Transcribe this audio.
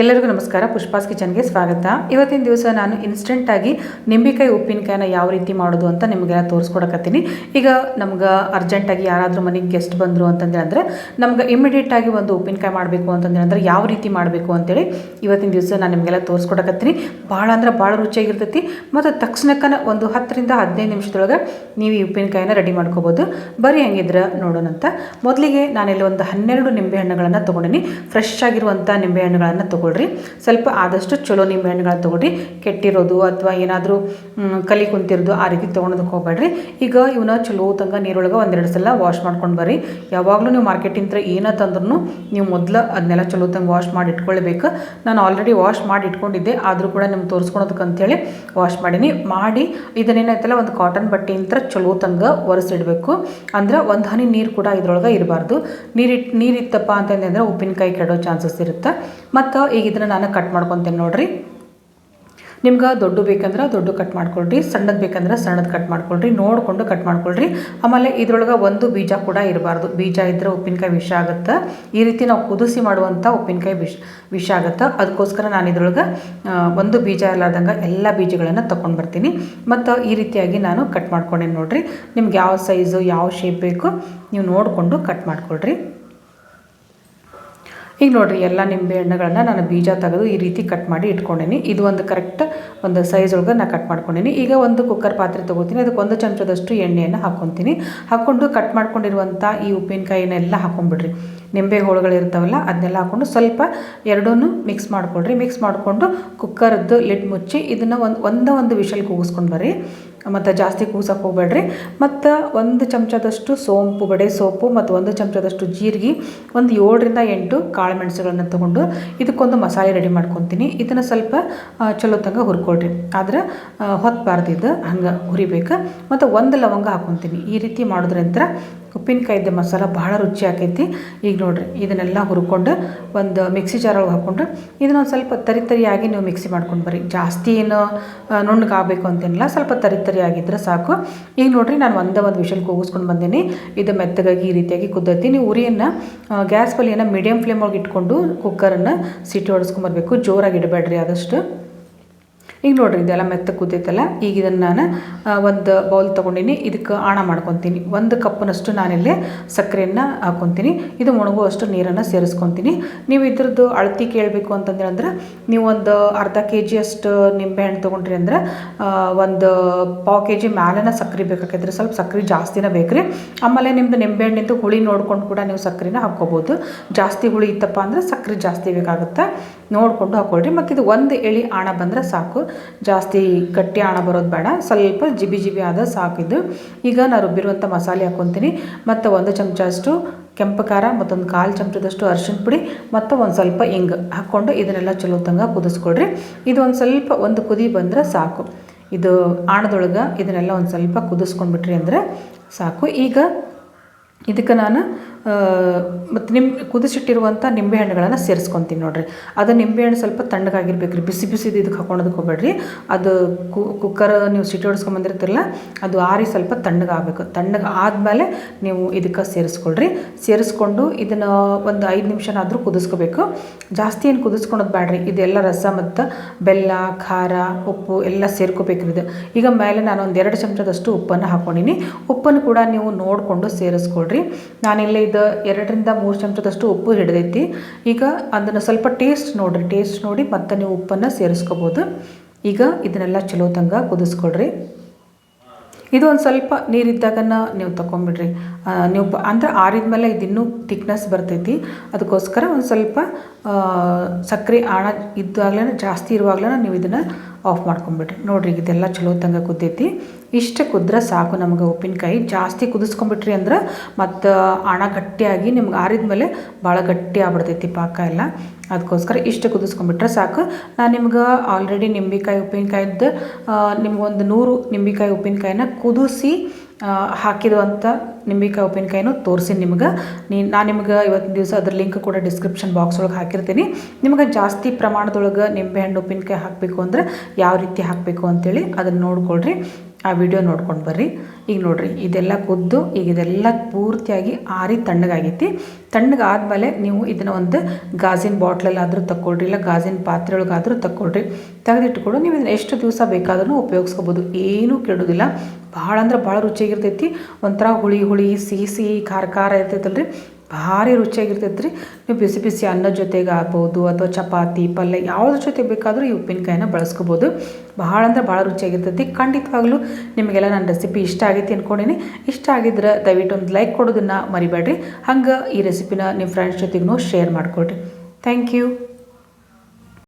ಎಲ್ಲರಿಗೂ ನಮಸ್ಕಾರ. ಪುಷ್ಪಾಸ್ ಕಿಚನ್ಗೆ ಸ್ವಾಗತ. ಇವತ್ತಿನ ದಿವಸ ನಾನು ಇನ್ಸ್ಟೆಂಟಾಗಿ ನಿಂಬೆಕಾಯಿ ಉಪ್ಪಿನಕಾಯಿನ ಯಾವ ರೀತಿ ಮಾಡೋದು ಅಂತ ನಿಮಗೆಲ್ಲ ತೋರಿಸ್ಕೊಡಕತ್ತೀನಿ. ಈಗ ನಮ್ಗೆ ಅರ್ಜೆಂಟಾಗಿ ಯಾರಾದರೂ ಮನೆಗೆ ಗೆಸ್ಟ್ ಬಂದರು ಅಂತಂದ್ರೆ ಅಂದರೆ ನಮ್ಗೆ ಇಮಿಡಿಯೇಟಾಗಿ ಒಂದು ಉಪ್ಪಿನಕಾಯಿ ಮಾಡಬೇಕು ಅಂತಂದ್ರೆ ಅಂದರೆ ಯಾವ ರೀತಿ ಮಾಡಬೇಕು ಅಂತೇಳಿ ಇವತ್ತಿನ ದಿವಸ ನಾನು ನಿಮಗೆಲ್ಲ ತೋರಿಸ್ಕೊಡಕತ್ತೀನಿ. ಭಾಳ ಅಂದ್ರೆ ಭಾಳ ರುಚಿಯಾಗಿರ್ತೈತಿ. ಮತ್ತು ತಕ್ಷಣಕ್ಕನ ಒಂದು ಹತ್ತರಿಂದ ಹದಿನೈದು ನಿಮಿಷದೊಳಗೆ ನೀವು ಈ ಉಪ್ಪಿನಕಾಯಿನ ರೆಡಿ ಮಾಡ್ಕೋಬೋದು. ಬರೀ ಹೆಂಗಿದ್ರೆ ನೋಡೋಣಂತ ಮೊದಲಿಗೆ ನಾನಿಲ್ಲಿ ಒಂದು ಹನ್ನೆರಡು ನಿಂಬೆಹಣ್ಣುಗಳನ್ನು ತೊಗೊಂಡಿನಿ. ಫ್ರೆಶ್ ಆಗಿರುವಂಥ ನಿಂಬೆಹಣ್ಣುಗಳನ್ನು ತೊಗೊಳ್ರಿ. ಸ್ವಲ್ಪ ಆದಷ್ಟು ಚಲೋ ನಿಂಬೆಹಣ್ಣುಗಳನ್ನ ತೊಗೊಳ್ರಿ. ಕೆಟ್ಟಿರೋದು ಅಥವಾ ಏನಾದರೂ ಕಲಿ ಕುಂತಿರೋದು ಆ ರೀತಿ ತೊಗೊಳೋದಕ್ಕೆ ಹೋಗ್ಬೇಡ್ರಿ. ಈಗ ಇವನ್ನ ಚಲೋ ತಂಗ ನೀರೊಳಗೆ ಒಂದೆರಡು ಸಲ ವಾಶ್ ಮಾಡ್ಕೊಂಡು ಬರ್ರಿ. ಯಾವಾಗಲೂ ನೀವು ಮಾರ್ಕೆಟಿಂದ ಏನ ತಂದ್ರೂ ನೀವು ಮೊದಲು ಅದನ್ನೆಲ್ಲ ಚಲೋ ತಂಗ ವಾಶ್ ಮಾಡಿ ಇಟ್ಕೊಳ್ಬೇಕು. ನಾನು ಆಲ್ರೆಡಿ ವಾಶ್ ಮಾಡಿ ಇಟ್ಕೊಂಡಿದ್ದೆ. ಆದರೂ ಕೂಡ ನಿಮ್ಗೆ ತೋರಿಸ್ಕೊಳೋದಕ್ಕೆ ಅಂತೇಳಿ ವಾಶ್ ಮಾಡೀನಿ. ಮಾಡಿ ಇದನ್ನೇನಾಯ್ತಲ್ಲ, ಒಂದು ಕಾಟನ್ ಬಟ್ಟೆಯಿಂದ ಚಲೋ ತಂಗ ಒರೆಸಿಡಬೇಕು ಅಂದ್ರೆ ಒಂದು ಹನಿ ನೀರು ಕೂಡ ಇದ್ರೊಳಗೆ ಇರಬಾರ್ದು. ನೀರಿಟ್ಟು ನೀರಿತ್ತಪ್ಪ ಅಂತಂದ್ರೆ ಉಪ್ಪಿನಕಾಯಿ ಕೆಡೋ ಚಾನ್ಸಸ್ ಇರುತ್ತೆ. ಮತ್ತು ಈಗ ಇದನ್ನು ನಾನು ಕಟ್ ಮಾಡ್ಕೊತೇನೆ ನೋಡಿರಿ. ನಿಮ್ಗೆ ದೊಡ್ಡ ಬೇಕಂದ್ರೆ ದೊಡ್ಡ ಕಟ್ ಮಾಡ್ಕೊಳ್ರಿ, ಸಣ್ಣದು ಬೇಕಂದ್ರೆ ಸಣ್ಣದು ಕಟ್ ಮಾಡ್ಕೊಳ್ರಿ, ನೋಡಿಕೊಂಡು ಕಟ್ ಮಾಡ್ಕೊಳ್ರಿ. ಆಮೇಲೆ ಇದ್ರೊಳಗೆ ಒಂದು ಬೀಜ ಕೂಡ ಇರಬಾರ್ದು. ಬೀಜ ಇದ್ದರೆ ಉಪ್ಪಿನಕಾಯಿ ವಿಷ ಆಗುತ್ತೆ. ಈ ರೀತಿ ನಾವು ಕುದಿಸಿ ಮಾಡುವಂಥ ಉಪ್ಪಿನಕಾಯಿ ವಿಷ ವಿಷ ಆಗುತ್ತೆ. ಅದಕ್ಕೋಸ್ಕರ ನಾನು ಇದ್ರೊಳಗೆ ಒಂದು ಬೀಜ ಇರಲಾರ್ದಂಗೆ ಎಲ್ಲ ಬೀಜಗಳನ್ನು ತೊಗೊಂಡು ಬರ್ತೀನಿ. ಮತ್ತು ಈ ರೀತಿಯಾಗಿ ನಾನು ಕಟ್ ಮಾಡ್ಕೊಂಡೇನೆ ನೋಡಿರಿ. ನಿಮ್ಗೆ ಯಾವ ಸೈಜು ಯಾವ ಶೇಪ್ ಬೇಕು, ನೀವು ನೋಡಿಕೊಂಡು ಕಟ್ ಮಾಡ್ಕೊಳ್ರಿ. ಈಗ ನೋಡಿರಿ ಎಲ್ಲ ನಿಂಬೆ ಹಣ್ಣುಗಳನ್ನ ನಾನು ಬೀಜ ತೆಗೆದು ಈ ರೀತಿ ಕಟ್ ಮಾಡಿ ಇಟ್ಕೊಂಡೀನಿ. ಇದು ಒಂದು ಕರೆಕ್ಟ್ ಒಂದು ಸೈಜ್ ಒಳಗೆ ನಾನು ಕಟ್ ಮಾಡ್ಕೊಂಡೀನಿ. ಈಗ ಒಂದು ಕುಕ್ಕರ್ ಪಾತ್ರೆ ತೊಗೋತೀನಿ. ಅದಕ್ಕೆ ಒಂದು ಚಮಚದಷ್ಟು ಎಣ್ಣೆಯನ್ನು ಹಾಕ್ಕೊತೀನಿ ಹಾಕ್ಕೊಂಡು ಕಟ್ ಮಾಡ್ಕೊಂಡಿರುವಂಥ ಈ ಉಪ್ಪಿನಕಾಯಿನೆಲ್ಲ ಹಾಕ್ಕೊಂಡ್ಬಿಡ್ರಿ ನಿಂಬೆ ಹೋಳುಗಳಿರ್ತಾವಲ್ಲ ಅದನ್ನೆಲ್ಲ ಹಾಕ್ಕೊಂಡು ಸ್ವಲ್ಪ ಎರಡೂ ಮಿಕ್ಸ್ ಮಾಡ್ಕೊಳ್ರಿ. ಮಿಕ್ಸ್ ಮಾಡಿಕೊಂಡು ಕುಕ್ಕರದ್ದು ಲಿಡ್ ಮುಚ್ಚಿ ಇದನ್ನು ಒಂದು, ಒಂದೇ ಒಂದು ವಿಷಲ್ ಕೂಗಿಸ್ಕೊಂಡು ಬರ್ರಿ. ಮತ್ತು ಜಾಸ್ತಿ ಕೂಸಕ್ಕೆ ಹೋಗ್ಬೇಡ್ರಿ. ಮತ್ತು ಒಂದು ಚಮಚದಷ್ಟು ಸೋಂಪು, ಬಡೆ ಸೋಪು ಮತ್ತು ಒಂದು ಚಮಚದಷ್ಟು ಜೀರಿಗೆ ಒಂದು ಏಳರಿಂದ ಎಂಟು ಕಾಳು ಮೆಣಸುಗಳನ್ನು ತೊಗೊಂಡು ಇದಕ್ಕೊಂದು ಮಸಾಲೆ ರೆಡಿ ಮಾಡ್ಕೊತೀನಿ. ಇದನ್ನು ಸ್ವಲ್ಪ ಚಲೋ ತಂಗ ಹುರ್ಕೊಳ್ರಿ. ಆದ್ರೆ ಹೊತ್ತಬಾರ್ದು ಇದು. ಹಂಗೆ ಹುರಿಬೇಕು. ಮತ್ತು ಒಂದು ಲವಂಗ ಹಾಕ್ಕೊತೀನಿ ಈ ರೀತಿ ಮಾಡೋದ್ರಿಂದ ಉಪ್ಪಿನಕಾಯಿದ್ದ ಮಸಾಲ ಭಾಳ ರುಚಿ ಆಕೈತಿ. ಈಗ ನೋಡಿರಿ, ಇದನ್ನೆಲ್ಲ ಹುರ್ಕೊಂಡು ಒಂದು ಮಿಕ್ಸಿ ಜಾರೊಳಗೆ ಹಾಕ್ಕೊಂಡು ಇದನ್ನೊಂದು ಸ್ವಲ್ಪ ತರಿ ತರಿಯಾಗಿ ನೀವು ಮಿಕ್ಸಿ ಮಾಡ್ಕೊಂಡು ಬರ್ರಿ. ಜಾಸ್ತಿ ಏನು ನುಣ್ಣಗಾಗಬೇಕು ಅಂತೇನಿಲ್ಲ ಸ್ವಲ್ಪ ತರಿ ತರಿ ಆಗಿದ್ರೆ ಸಾಕು. ಈಗ ನೋಡ್ರಿ, ನಾನು ಒಂದೇ ಒಂದು ವಿಷಲ್ ಕೂಗಿಸ್ಕೊಂಡು ಬಂದೀನಿ. ಇದು ಮೆತ್ತಗಾಗಿ ಈ ರೀತಿಯಾಗಿ ಕುದ್ದತ್ತೀನಿ ಉರಿಯನ್ನು ಗ್ಯಾಸ್ ಬಲಿಯನ್ನು ಮೀಡಿಯಮ್ ಫ್ಲೇಮ್ ಒಳಗೆ ಇಟ್ಕೊಂಡು ಕುಕ್ಕರನ್ನು ಸಿಟಿ ಹೊಡೆಸ್ಕೊಂಬರ್ಬೇಕು ಜೋರಾಗಿ ಇಡಬೇಡ್ರಿ ಆದಷ್ಟು. ಈಗ ನೋಡಿರಿ, ಇದೆಲ್ಲ ಮೆತ್ತ ಕೂತೈತಲ್ಲ, ಈಗ ಇದನ್ನು ನಾನು ಒಂದು ಬೌಲ್ ತೊಗೊಂಡಿನಿ. ಇದಕ್ಕೆ ಆಣ ಮಾಡ್ಕೊತೀನಿ. ಒಂದು ಕಪ್ನಷ್ಟು ನಾನಿಲ್ಲಿ ಸಕ್ಕರೆಯನ್ನು ಹಾಕ್ಕೊತೀನಿ ಇದು ಒಣಗುವಷ್ಟು ನೀರನ್ನು ಸೇರಿಸ್ಕೊತೀನಿ. ನೀವು ಇದ್ರದ್ದು ಅಳತಿ ಕೇಳಬೇಕು ಅಂತಂದ್ರೆ ನೀವು ಒಂದು ಅರ್ಧ ಕೆ ಜಿಯಷ್ಟು ನಿಂಬೆಹಣ್ಣು ತೊಗೊಂಡ್ರಿ ಅಂದ್ರೆ ಒಂದು ಪಾವು ಕೆ ಜಿ ಮ್ಯಾಲೆನ ಸಕ್ಕರೆ ಬೇಕಾಕೈತ್ರಿ. ಸ್ವಲ್ಪ ಸಕ್ಕರೆ ಜಾಸ್ತಿನೇ ಬೇಕ್ರಿ. ಆಮೇಲೆ ನಿಮ್ಮದು ನಿಂಬೆಹಣ್ಣಿಂದು ಹುಳಿ ನೋಡ್ಕೊಂಡು ಕೂಡ ನೀವು ಸಕ್ಕರೆನ ಹಾಕ್ಕೋಬೋದು. ಜಾಸ್ತಿ ಹುಳಿ ಇತ್ತಪ್ಪ ಅಂದರೆ ಸಕ್ಕರೆ ಜಾಸ್ತಿ ಬೇಕಾಗುತ್ತೆ. ನೋಡಿಕೊಂಡು ಹಾಕ್ಕೊಳ್ರಿ ಮತ್ತು ಇದು ಒಂದು ಎಳಿ ಆಣ ಬಂದರೆ ಸಾಕು. ಜಾಸ್ತಿ ಗಟ್ಟಿ ಹಣ ಬರೋದು ಬೇಡ. ಸ್ವಲ್ಪ ಜಿಬಿ ಜಿಬಿ ಆದ ಸಾಕಿದ್ದು ಈಗ ನಾನು ರುಬ್ಬಿರುವಂಥ ಮಸಾಲೆ ಹಾಕ್ಕೊತೀನಿ ಮತ್ತು ಒಂದು ಚಮಚ ಅಷ್ಟು ಕೆಂಪು ಖಾರ, ಮತ್ತೊಂದು ಕಾಲು ಚಮಚದಷ್ಟು ಅರಿಶಿನ ಪುಡಿ, ಮತ್ತು ಒಂದು ಸ್ವಲ್ಪ ಹಿಂಗೆ ಹಾಕ್ಕೊಂಡು ಇದನ್ನೆಲ್ಲ ಚಲೋ ತಂಗ ಕುದಿಸ್ಕೊಡ್ರಿ. ಇದು ಒಂದು ಸ್ವಲ್ಪ ಒಂದು ಕುದಿ ಬಂದರೆ ಸಾಕು. ಇದು ಆಣದೊಳಗೆ ಇದನ್ನೆಲ್ಲ ಒಂದು ಸ್ವಲ್ಪ ಕುದಿಸ್ಕೊಂಡ್ಬಿಟ್ರಿ ಅಂದರೆ ಸಾಕು. ಈಗ ಇದಕ್ಕೆ ನಾನು ಮತ್ತು ನಿಂಬೆ ಕುದಿಸಿಟ್ಟಿರುವಂಥ ನಿಂಬೆಹಣ್ಣುಗಳನ್ನು ಸೇರಿಸ್ಕೊತೀನಿ ನೋಡಿರಿ. ಅದು ನಿಂಬೆಹಣ್ಣು ಸ್ವಲ್ಪ ತಣ್ಣಗಾಗಿರ್ಬೇಕು ರೀ ಬಿಸಿ ಬಿಸಿದು ಇದಕ್ಕೆ ಹಾಕೊಳೋದಕ್ಕೆ ಹೋಗ್ಬೇಡ್ರಿ. ಅದು ಕುಕ್ಕರ್ ನೀವು ಸಿಟಿ ಹೊಡ್ಸ್ಕೊಂಬಂದಿರ್ತಿರಲ್ಲ ಅದು ಆರಿ ಸ್ವಲ್ಪ ತಣ್ಣಗಾಗಬೇಕು. ತಣ್ಣಗೆ ಆದಮೇಲೆ ನೀವು ಇದಕ್ಕೆ ಸೇರಿಸ್ಕೊಳ್ರಿ. ಸೇರಿಸ್ಕೊಂಡು ಇದನ್ನು ಒಂದು ಐದು ನಿಮಿಷನಾದರೂ ಕುದಿಸ್ಕೋಬೇಕು. ಜಾಸ್ತಿ ಏನು ಕುದಿಸ್ಕೊಳೋದು ಬೇಡ್ರಿ ಇದೆಲ್ಲ ರಸ ಮತ್ತು ಬೆಲ್ಲ, ಖಾರ, ಉಪ್ಪು ಎಲ್ಲ ಸೇರ್ಕೋಬೇಕು ಇದು. ಈಗ ಮೇಲೆ ನಾನು ಒಂದು ಎರಡು ಚಮಚದಷ್ಟು ಉಪ್ಪನ್ನು ಹಾಕ್ಕೊಂಡಿನಿ ಉಪ್ಪನ್ನು ಕೂಡ ನೀವು ನೋಡಿಕೊಂಡು ಸೇರಿಸ್ಕೊಳ್ರಿ. ನಾನಿಲ್ಲೇ ಇದು ಎರಡರಿಂದ ಮೂರು ಚಮಚದಷ್ಟು ಉಪ್ಪು ಹಿಡಿದೈತಿ. ಈಗ ಅದನ್ನು ಸ್ವಲ್ಪ ಟೇಸ್ಟ್ ನೋಡಿರಿ ಟೇಸ್ಟ್ ನೋಡಿ ಮತ್ತೆ ನೀವು ಉಪ್ಪನ್ನು ಸೇರಿಸ್ಕೋಬೋದು. ಈಗ ಇದನ್ನೆಲ್ಲ ಚಲೋ ತಂಗ ಕುದಿಸ್ಕೊಳ್ರಿ. ಇದು ಒಂದು ಸ್ವಲ್ಪ ನೀರಿದ್ದಾಗನ ನೀವು ತೊಗೊಂಬಿಡ್ರಿ ನೀವು ಅಂದ್ರೆ ಆರಿದ ಮೇಲೆ ಇದು ಇನ್ನೂ ಥಿಕ್ನೆಸ್ ಬರ್ತೈತಿ. ಅದಕ್ಕೋಸ್ಕರ ಒಂದು ಸ್ವಲ್ಪ ಸಕ್ಕರೆ ಆಣ ಇದ್ದಾಗಲೇ ಜಾಸ್ತಿ ಇರುವಾಗಲೇ ನೀವು ಇದನ್ನು ಆಫ್ ಮಾಡ್ಕೊಂಬಿಟ್ರಿ ನೋಡ್ರಿ ಇದೆಲ್ಲ ಚಲೋ ತಂಗ ಕುದ್ದೈತಿ ಇಷ್ಟು ಕುದ್ರೆ ಸಾಕು ನಮಗೆ ಉಪ್ಪಿನಕಾಯಿ. ಜಾಸ್ತಿ ಕುದಿಸ್ಕೊಂಬಿಟ್ರಿ ಅಂದ್ರೆ ಮತ್ತು, ಹಣ ಗಟ್ಟಿಯಾಗಿ ನಿಮ್ಗೆ ಆರಿದ ಮೇಲೆ ಭಾಳ ಗಟ್ಟಿ ಆಗ್ಬಿಡ್ತೈತಿ ಪಾಕ ಎಲ್ಲ. ಅದಕ್ಕೋಸ್ಕರ ಇಷ್ಟು ಕುದಿಸ್ಕೊಂಬಿಟ್ರೆ ಸಾಕು. ನಾನು ನಿಮ್ಗೆ ಆಲ್ರೆಡಿ ನಿಂಬೆಕಾಯಿ, ಉಪ್ಪಿನಕಾಯಿದ್ದು ನಿಮ್ಗೊಂದು ನೂರು ನಿಂಬೆಕಾಯಿ, ಉಪ್ಪಿನಕಾಯಿನ ಕುದಿಸಿ ಹಾಕಿರುವಂಥ ನಿಂಬೆಕಾಯಿ ಉಪ್ಪಿನಕಾಯಿನೂ ತೋರಿಸಿ ನಿಮ್ಗೆ. ನೀ ನಾನು ನಿಮ್ಗೆ ಇವತ್ತಿನ ದಿವಸ ಅದ್ರ ಲಿಂಕ್ ಕೂಡ ಡಿಸ್ಕ್ರಿಪ್ಷನ್ ಬಾಕ್ಸ್ ಒಳಗೆ ಹಾಕಿರ್ತೀನಿ. ನಿಮ್ಗೆ ಜಾಸ್ತಿ ಪ್ರಮಾಣದೊಳಗೆ ನಿಂಬೆಹಣ್ಣು ಉಪ್ಪಿನಕಾಯಿ ಹಾಕಬೇಕು ಅಂದ್ರೆ ಯಾವ ರೀತಿ ಹಾಕಬೇಕು ಅಂತೇಳಿ ಅದನ್ನು ನೋಡ್ಕೊಳ್ರಿ. ಆ ವಿಡಿಯೋ ನೋಡ್ಕೊಂಡು ಬರ್ರಿ. ಈಗ ನೋಡಿರಿ, ಇದೆಲ್ಲ ಕುದ್ದು, ಈಗ ಇದೆಲ್ಲ ಪೂರ್ತಿಯಾಗಿ ಆರಿ ತಣ್ಣಗಾಗೈತಿ. ತಣ್ಣಗಾದ್ಮೇಲೆ ನೀವು ಇದನ್ನು ಒಂದು ಗಾಜಿನ ಬಾಟ್ಲಲ್ಲಾದರೂ ತಗೊಳ್ರಿ ಇಲ್ಲ ಗಾಜಿನ ಪಾತ್ರೆ ಒಳಗಾದರೂ ತಗೊಳ್ರಿ ತೆಗೆದಿಟ್ಕೊಂಡು ನೀವು ಇದನ್ನು ಎಷ್ಟು ದಿವಸ ಬೇಕಾದ್ರೂ ಉಪಯೋಗಿಸ್ಕೋಬೋದು. ಏನೂ ಕೆಡೋದಿಲ್ಲ. ಭಾಳ ಅಂದ್ರೆ ಭಾಳ ರುಚಿಯಾಗಿರ್ತೈತಿ. ಒಂಥರ ಹುಳಿ ಹುಳಿ, ಸಿಹಿ ಸಿಹಿ, ಖಾರ ಖಾರ ಇರ್ತೈತಲ್ರಿ. ಭಾರಿ ರುಚಿಯಾಗಿರ್ತೈತೆ ರೀ ನೀವು ಬಿಸಿ ಬಿಸಿ ಅನ್ನದ ಜೊತೆಗೆ ಆಗ್ಬೋದು ಅಥವಾ ಚಪಾತಿ, ಪಲ್ಯ ಯಾವುದ್ರ ಜೊತೆ ಬೇಕಾದರೂ ಈ ಉಪ್ಪಿನಕಾಯಿನ ಬಳಸ್ಕೋಬೋದು. ಭಾಳ ಅಂದರೆ ಭಾಳ ರುಚಿಯಾಗಿರ್ತೈತಿ. ಖಂಡಿತವಾಗ್ಲೂ ನಿಮಗೆಲ್ಲ ನನ್ನ ರೆಸಿಪಿ ಇಷ್ಟ ಆಗೈತಿ ಅಂದ್ಕೊಂಡಿನಿ ಇಷ್ಟ ಆಗಿದ್ರೆ ದಯವಿಟ್ಟು ಒಂದು ಲೈಕ್ ಕೊಡೋದನ್ನು ಮರಿಬೇಡ್ರಿ. ಹಂಗೆ ಈ ರೆಸಿಪಿನ ನಿಮ್ಮ ಫ್ರೆಂಡ್ಸ್ ಜೊತೆಗೂ ಶೇರ್ ಮಾಡಿಕೊಡ್ರಿ ಥ್ಯಾಂಕ್ ಯು